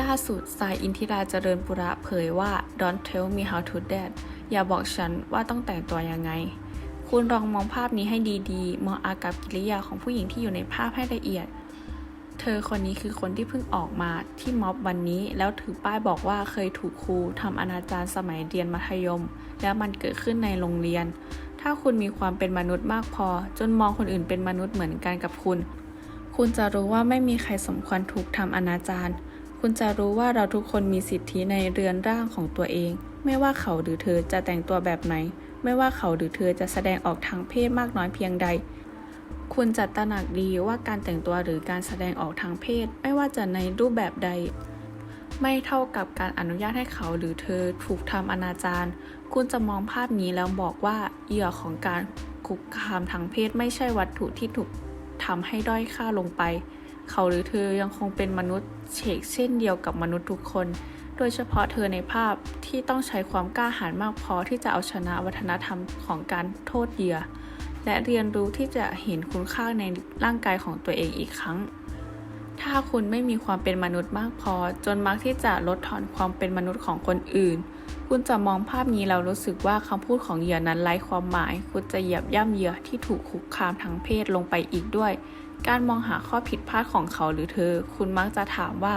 ล่าสุดสายอินทิราเจริญปุระเผยว่า Don't tell me how to dance อย่าบอกฉันว่าต้องแต่งตัวยังไง คุณลองมองภาพนี้ให้ดีๆ มองอากับกิริยาของผู้หญิงที่อยู่ในภาพให้ละเอียด เธอคนนี้คือคนที่เพิ่งออกมาที่ม็อบวันนี้แล้วถือป้ายบอกว่าเคยถูกครูทำอนาจารสมัยเรียนมัธยม แล้วมันเกิดขึ้นในโรงเรียน ถ้าคุณมีความเป็นมนุษย์มากพอ จนมองคนอื่นเป็นมนุษย์เหมือนกันกับคุณ คุณจะรู้ว่าไม่มีใครสมควรถูกทำอนาจาร คุณจะรู้ว่าเราทุกคนมีสิทธิในเรือนร่างของตัวเอง ไม่ว่าเขาหรือเธอจะแต่งตัวแบบไหน ไม่ว่าเขาหรือเธอจะแสดงออกทางเพศมากน้อยเพียงใด คุณจะตระหนักดีว่าการแต่งตัวหรือการแสดงออกทางเพศ ไม่ว่าจะในรูปแบบใด ไม่เท่ากับการอนุญาตให้เขาหรือเธอถูกทำอนาจารคุณจะมองภาพนี้แล้วบอกว่าเหยื่อของการคุกคามทางเพศไม่ใช่วัตถุที่ถูกทำให้ด้อยค่าลงไป เขาหรือเธอยังคงเป็นมนุษย์เฉกเช่นเดียวกับมนุษย์ทุกคน โดยเฉพาะเธอในภาพที่ต้องใช้ความกล้าหาญมากพอที่จะเอาชนะวัฒนธรรมของการโทษเหยื่อ และเรียนรู้ที่จะเห็นคุณค่าในร่างกายของตัวเองอีกครั้ง ถ้าคุณไม่มีความเป็นมนุษย์มากพอ จนมักที่จะลดทอนความเป็นมนุษย์ของคนอื่น คุณจะมองภาพนี้แล้วรู้สึกว่าคำพูดของเหยื่อนั้นไร้ความหมาย คุณจะเหยียบย่ำเหยื่อที่ถูกคุกคามทางเพศลงไปอีกด้วย การมองหาข้อผิดพลาดของเขาหรือเธอ คุณมักจะถามว่า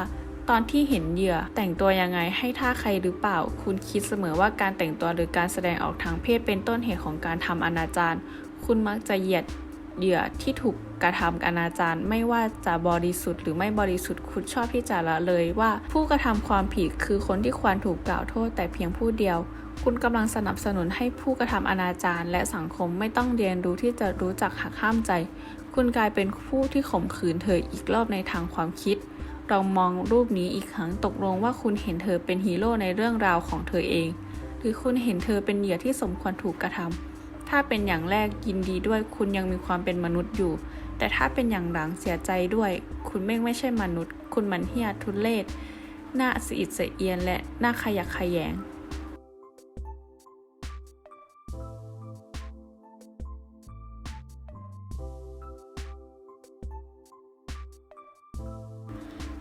ตอนที่เห็นเหยื่อแต่งตัวยังไงให้ท่าใครหรือเปล่า คุณคิดเสมอว่าการแต่งตัวหรือการแสดงออกทางเพศเป็นต้นเหตุของการทำอนาจารคุณมักจะเหยียด เหยื่อที่ถูกกระทำอนาจารไม่ว่าจะบริสุทธิ์หรือไม่บริสุทธิ์คุณชอบที่จะละเลยว่า ผู้กระทำความผิดคือคนที่ควรถูกกล่าวโทษแต่เพียงผู้เดียว คุณกำลังสนับสนุนให้ผู้กระทำอนาจารและสังคมไม่ต้องเรียนรู้ที่จะรู้จักหักห้ามใจ คุณกลายเป็นผู้ที่ข่มขืนเธออีกรอบในทางความคิด เรามองรูปนี้อีกครั้งตกลงว่าคุณเห็นเธอเป็นฮีโร่ในเรื่องราวของเธอเอง หรือคุณเห็นเธอเป็นเหยื่อที่สมควรถูกกระทำ ถ้าเป็นอย่างแรกยินดีด้วยคุณยังมีความเป็นมนุษย์อยู่ แต่ถ้าเป็นอย่างหลังเสียใจด้วย คุณไม่ไม่ใช่มนุษย์ คุณมันเฮียทุเลศหน้าสีอิดสะเอียนและหน้าขยักขยแยง